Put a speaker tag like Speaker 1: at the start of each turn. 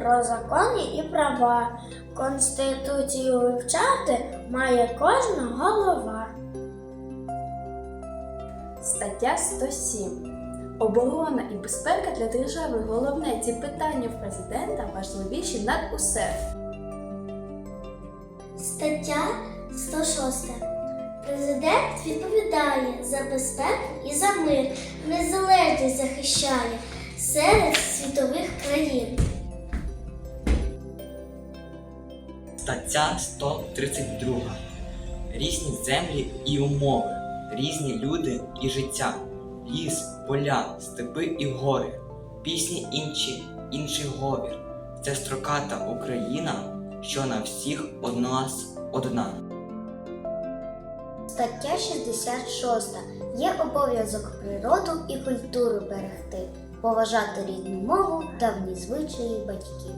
Speaker 1: про закони і права. Конституцію вивчати має кожна голова.
Speaker 2: Стаття 107. Оборона і безпека для держави головне. Ці питання в президента важливіші над усе.
Speaker 3: Стаття 106. Президент відповідає за безпеку і за мир, незалежність захищає серед світових країн.
Speaker 4: Стаття 132. Різні землі і умови, різні люди і життя, ліс, поля, степи і гори, пісні інші, інший говір. Це строката Україна, що на всіх од нас одна.
Speaker 3: Стаття 66. Є обов'язок природу і культуру берегти, поважати рідну мову, давні звичаї батьків.